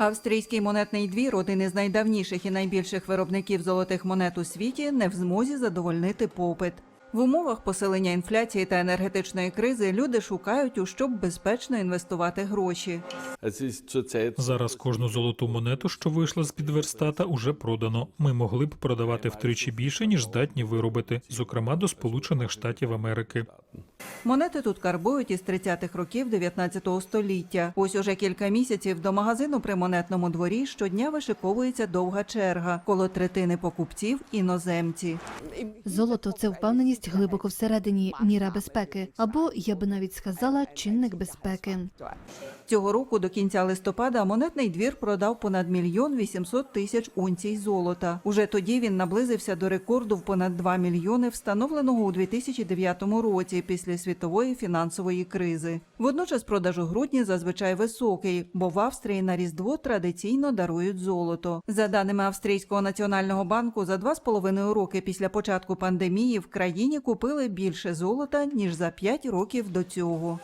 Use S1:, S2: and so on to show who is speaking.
S1: Австрійський монетний двір, один із найдавніших і найбільших виробників золотих монет у світі, не в змозі задовольнити попит. В умовах посилення інфляції та енергетичної кризи люди шукають, у що безпечно інвестувати гроші.
S2: Зараз кожну золоту монету, що вийшла з під верстата, уже продано. Ми могли б продавати втричі більше, ніж здатні виробити, зокрема до Сполучених Штатів Америки.
S1: Монети тут карбують із 30-х років 19 століття. Ось уже кілька місяців до магазину при монетному дворі щодня вишиковується довга черга. Коло третини покупців іноземці.
S3: Золото це впевненість глибоко всередині, міра безпеки, або я би навіть сказала, чинник безпеки.
S1: Цього року до кінця листопада монетний двір продав понад мільйон 800 тисяч унцій золота. Уже тоді він наблизився до рекорду в понад 2 мільйони, встановленого у 2009 році після світової фінансової кризи. Водночас продаж у грудні зазвичай високий, бо в Австрії на Різдво традиційно дарують золото. За даними Австрійського національного банку, за два з половиною роки після початку пандемії в країні купили більше золота ніж за 5 років до цього.